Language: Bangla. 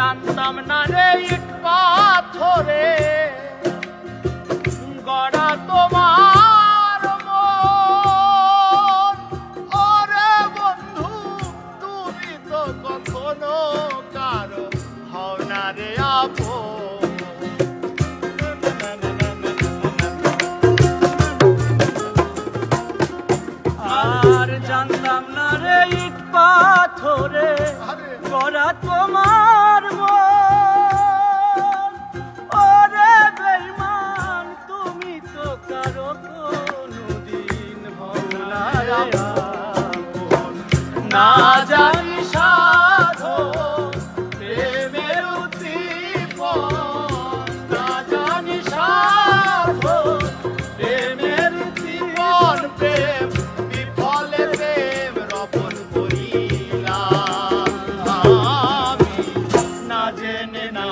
জানতাম না রে ইট পাথরে। গড়া তোমার ওরে বন্ধু তুমি তো কখনো কারও হও না রে আপন। আর জানতাম না রে ইট পাথরে। গড়া তোমার না যাই সাধো প্রেমের উদ্দীপ না জানি সাধো প্রেমের জীবন প্রেম বিফলে প্রেম রপন করিলাম আমি না জেনে না